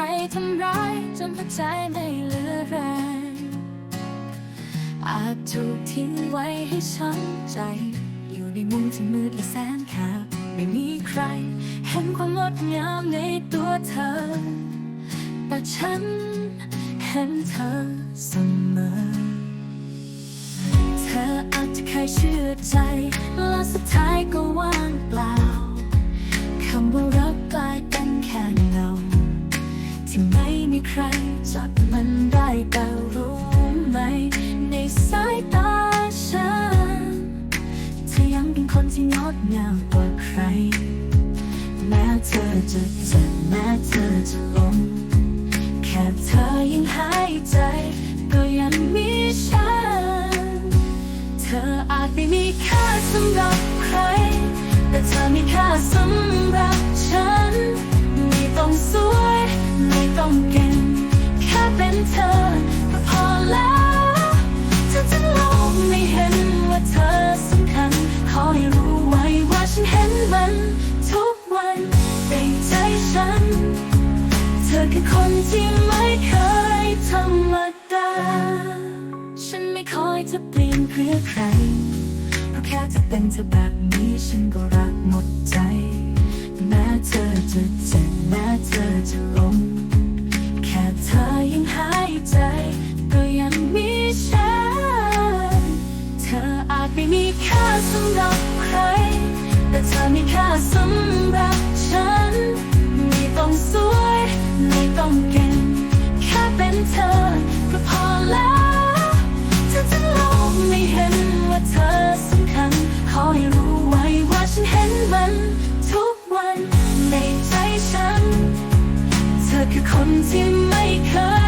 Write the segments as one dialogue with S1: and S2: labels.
S1: รทำร้ายจนหัวใจไม่เหลือแรงอาจถูกทิ้งไว้ให้ช้ำใจ อยู่ในมุมที่มืดและแสนแคบไม่มีใคร เห็นความงดงามในตัวเธอ แต่ฉันเห็นเธอเสมอ เธออาจจะเคยเชื่อใจและสุดท้ายก็ว่างเปล่าคำว่ารักกลายเป็น ที่ไม่มีใครจับมันได้แต่รู้ไหม ในสายตาฉันเธอยังเป็นคนที่งดงามกว่าใคร แม้เธอจะเจ็บแม้เธอจะล้มแค่เธอยังหายใจ ก็ยังมีฉัน เธออาจไม่มีค่าสำหรับใคร แต่เธอมีค่าสำหรับฉัน ไม่ต้องสวยไม่ ต้องเก่งแค่เป็นเธอก็พอแล้วถ้าจะลองไม่เห็นว่าเธอสำคัญขอให้รู้ไว้ว่าฉันเห็นมันทุกวันในใจฉัน เธอคือคนที่ไม่เคยธรรมดา ฉันไม่คอยจะเปลี่ยนเพื่อใคร เพราะแค่จะเป็นเธอแบบนี้ฉันก็รักหมดใจ แม้เธอจะเจ็บแม้เธอจะล้ม ใจ ก็ยังมีฉัน เธออาจไม่มีค่าสำหรับใคร แต่เธอมีค่าสำหรับฉัน ไม่ต้องสวย ไม่ต้องเก่ง แค่เป็นเธอ ก็พอแล้วถ้าจะลองไม่เห็นว่าเธอสำคัญ ขอให้รู้ไว้ว่าฉันเห็นมันทุกวันในใจฉัน เธอคือคนที่ไม่เคย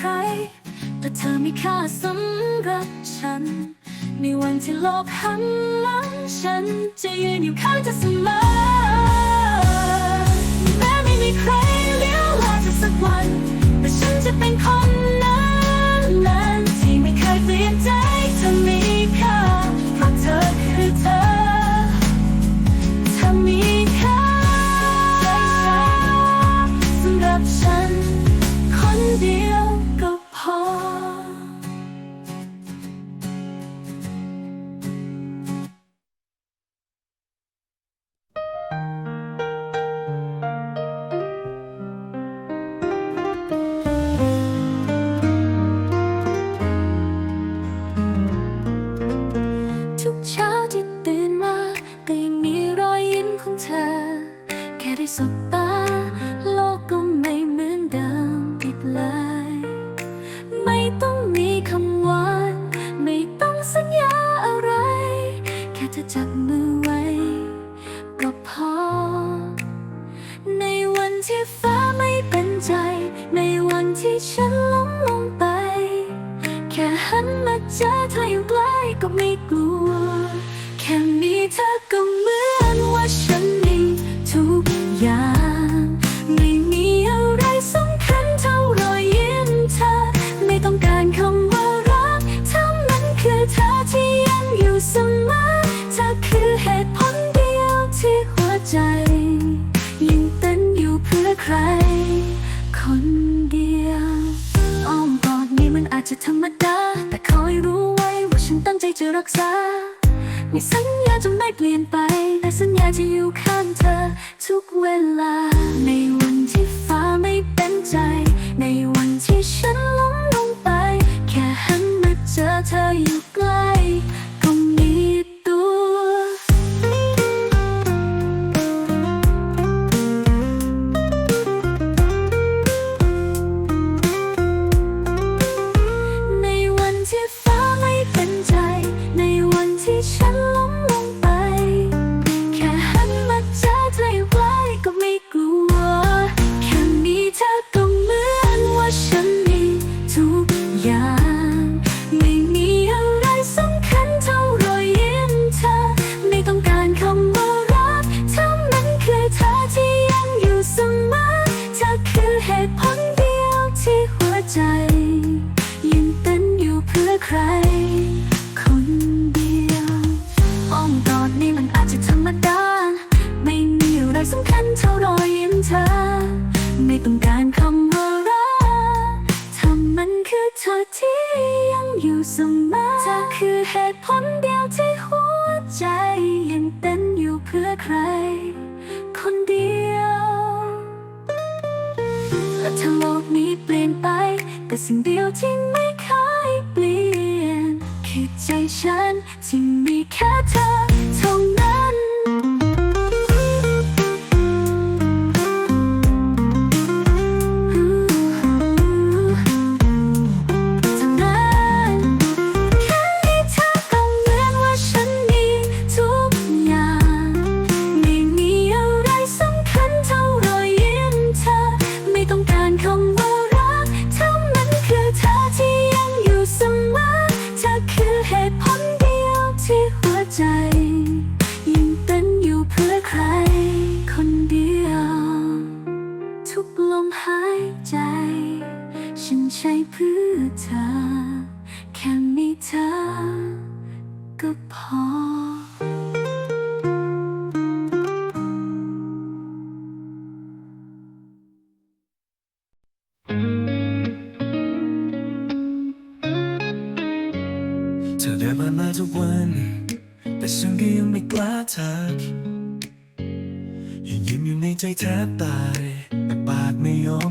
S1: ใคร แต่เธอมีค่าสำหรับฉัน ในวันที่โลกหันหลังฉันจะยืนอยู่ข้างเธอเสมอแม้ไม่มีใครเลี้ยวลาจากสักวัน แต่ฉันจะเป็นคน แค่ไใจยังเต้นอยู่เพื่อใคร คนเดียวอ้อมกอดนี้มันอาจจะธรรมดา แต่คอยรู้ไว้ว่าฉันตั้งใจจะรักษาม่สัญญาจะไม่เปลี่ยนไป แต่สัญญาจะอยู่ข้างเธอ ทุกเวลา ในวันที่ฟ้าไม่เป็นใจในวัน คือเหตุผลเดียวที่หัวใจยังเต้นอยู่เพื่อใคร คนเดียวและถ้าโลกนี้เปลี่ยนไป แต่สิ่งเดียวที่ไม่เคยเปลี่ยน คือใจฉันที่มีแค่เธอ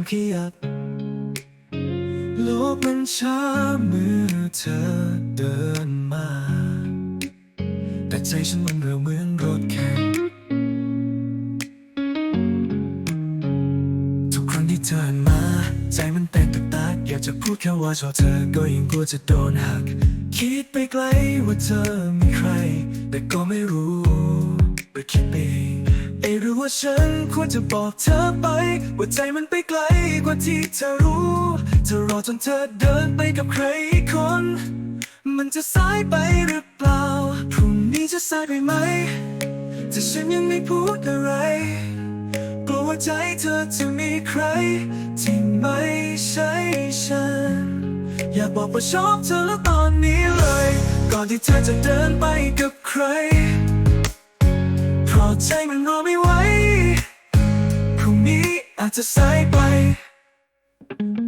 S2: ขยับโลกมันช้าเมื่อเธอเดินมา แต่ใจฉันมันเร็วเหมือนรถแข่งทุกครั้งที่เธอหันมา ใจมันเต้นตึกตักอยากจะพูดแค่ว่าชอบเธอก็ยิ่งกลัวจะโดนหัก คิดไปไกลว่าเธอมีใคร แต่ก็ไม่รู้หรือคิดไปเอง ว่าฉันควรจะบอกเธอไป ว่าใจมันไปไกลกว่าที่เธอรู้ เธอรอจนเธอเดินไปกับใครคน มันจะสายไปหรือเปล่า พรุ่งนี้จะสายไปไหม ถ้าฉันยังไม่พูดอะไร กลัวว่าใจเธอจะมีใคร ที่ไม่ใช่ฉัน อยากบอกว่าชอบเธอแล้วตอนนี้เลย ก่อนที่เธอจะเดินไปกับใคร เพราะใจมันรอไม่ไหว อาจจะสายไป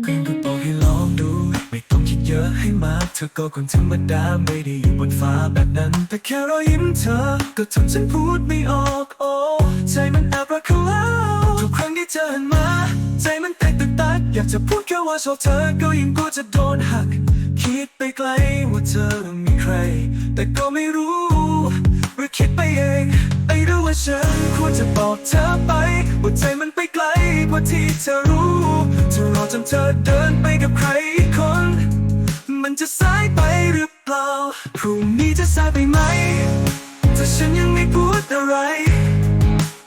S2: เพียงก็บอกให้ลองดู ไม่ต้องคิดเยอะให้มากเธอก็คนธรรมดาไม่ได้อยู่บนฟ้าแบบนั้น แต่แค่รอยยิ้มเธอ ก็ทำฉันพูดไม่ออกโอ้ใจมันแอบรักเขาแล้วทุกครั้งที่เธอหันมา ใจมันเต้นตึกตักอยากจะพูดแค่ว่าชอบเธอ ก็ยิ่งกลัวจะโดนหัก คิดไปไกลว่าเธอมีใคร แต่ก็ไม่รู้หรือคิดไปเองไอ้รู้ว่าฉันควรจะบอกเธอ เธอรู้เธอรอจนเธอเดินไปกับใครอีคน มันจะสายไปหรือเปล่า พรุ่งนี้จะสายไปไหม ถ้าฉันยังไม่พูดอะไร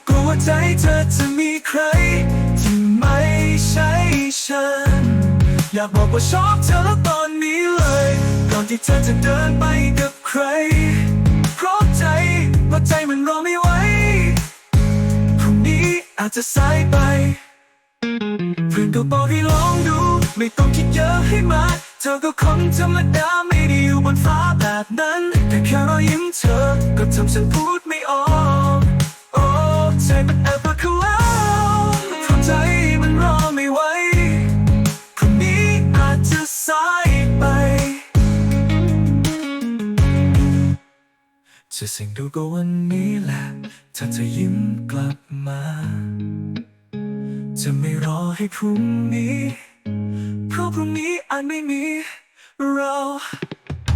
S2: กลัวว่าใจเธอจะมีใคร ที่ไม่ใช่ฉัน อยากบอกว่าชอบเธอแล้วตอนนี้เลย ก่อนที่เธอจะเดินไปกับใคร เพราะใจว่าใจมันรอไม่ไหวพรุ่งนี้อาจจะสายไป เพื่อนก็บอกให้ลองดู ไม่ต้องคิดเยอะให้มากเธอก็คนธรรมดาไม่ได้อยู่บนฟ้าแบบนั้น แต่แค่รอยยิ้มเธอ ก็ทำฉันพูดไม่ออกโอ้ใจมันแอบรักเขาแล้วเพราะใจมันรอไม่ไหวพรุ่งนี้อาจจะสายไปจะสิ่งดูก็วันนี้แหละถ้าเธอยิ้มกลับมา จะไม่ ให้พรุ่งนี้เพราะพรุ่งนี้อาจไม่มีเรา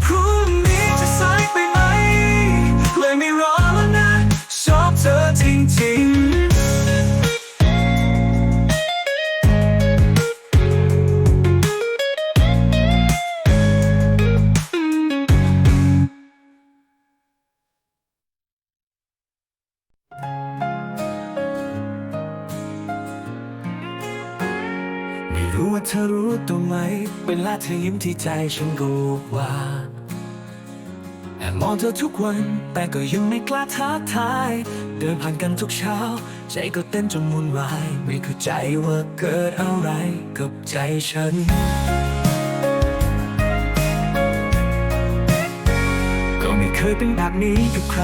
S2: พรุ่งนี้จะสายไปไหมเลยไม่รอ รู้ว่าเธอรู้ตัวไหม เวลาเธอยิ้มที่ใจฉันก็ว่าแอบมองเธอทุกวัน แต่ก็ยังไม่กล้าท้าทาย เดินผ่านกันทุกเช้า ใจก็เต้นจนมุนวาย ไม่เข้าใจว่าเกิดอะไรกับใจฉัน ก็ไม่เคยเป็นแบบนี้กับใคร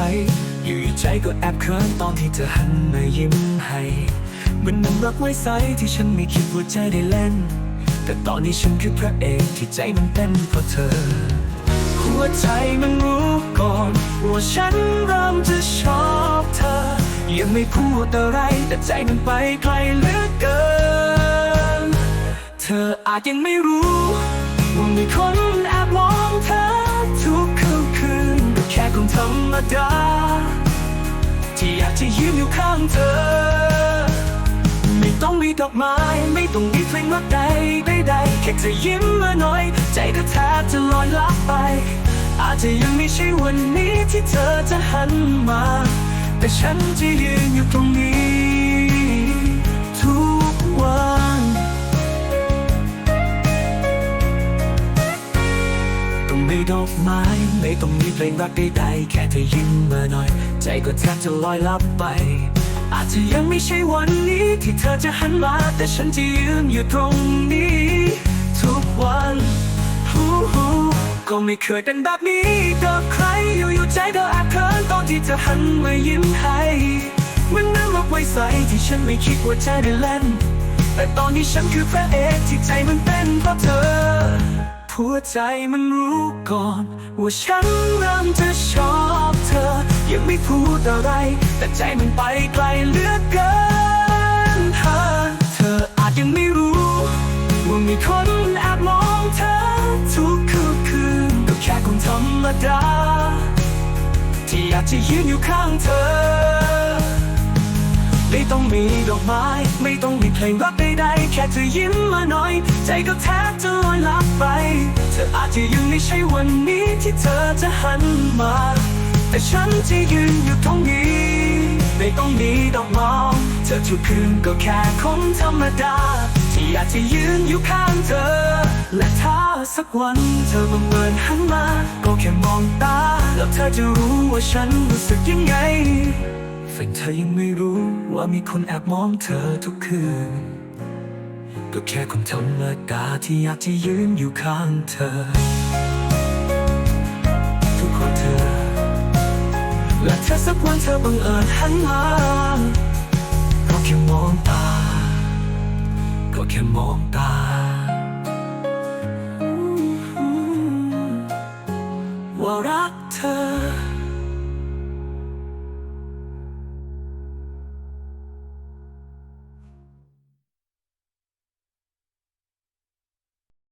S2: อยู่ๆใจก็แอบเขินตอนที่เธอหันมายิ้มให้ เหมันนั้นรักไว้ใสที่ฉันไม่คิดว่าใจได้เล่น แต่ตอนนี้ฉันคือพระเอกที่ใจมันเต้นเพราะเธอ หัวใจมันรู้ก่อนว่าฉันเริ่มจะชอบเธอ ยังไม่พูดอะไรแต่ใจมันไปไกลเหลือเกิน เธออาจยังไม่รู้ว่ามีคนแอบมองเธอทุกคืนคืนก็แค่คนธรรมดาที่อยากจะยืนอยู่ข้างเธอ ต้องมีดอกไม้ ไม่ต้องมีเพลงรักใดใดๆแค่เธอยิ้มมาหน่อย ใจก็แทบจะลอยลับไป อาจจะยังไม่ใช่วันนี้ที่เธอจะหันมา แต่ฉันจะยืนอยู่ตรงนี้ทุกวันต้องมีดอกไม้ ไม่ต้องมีเพลงรักใดๆแค่เธอยิ้มมาหน่อย ใจก็แทบจะลอยลับไป อาจจะยังไม่ใช่วันนี้ที่เธอจะหันมา แต่ฉันจะยืนอยู่ตรงนี้ ทุกวันฮู้ฮู้ก็ไม่เคยเป็นแบบนี้กับใครอยู่ๆใจก็แอบเขินตอนที่เธอหันมายิ้มให้มันน้ำรักไว้ใสที่ฉันไม่คิดว่าจะได้เล่น แต่ตอนนี้ฉันคือพระเอกที่ใจมันเต้นเพราะเธอหัวใจมันรู้ก่อน ว่าฉันเริ่มจะชอบเธอ ยังไม่พูดอะไร แต่ใจมันไปไกลเหลือเกินเธอเธออาจยังไม่รู้ ว่ามีคนแอบมองเธอ ทุกคืนคืนก็แค่คนธรรมดา ที่อยากจะยืนอยู่ข้างเธอ ไม่ต้องมีดอกไม้ ไม่ต้องมีเพลงรักใดๆแค่เธอยิ้มมาหน่อย ใจก็แทบจะลอยลับไป เธออาจจะยังไม่ใช่วันนี้ที่เธอจะหันมา แต่ฉันจะยืนอยู่ตรงนี้ ไม่ต้องมีดอกไม้เธอทุกคืนก็แค่คนธรรมดา ที่อยากจะยืนอยู่ข้างเธอ และถ้าสักวันเธอบังเอิญหันมา ก็แค่มองตา แล้วเธอจะรู้ว่าฉันรู้สึกยังไงฝันเธอยังไม่รู้ว่ามีคนแอบมองเธอทุกคืน ก็แค่คนธรรมดาที่อยากจะยืนอยู่ข้างเธอ นเธอบังเอิญหันมาก็แค่มองตา ก็แค่มองตา ว่ารักเธอ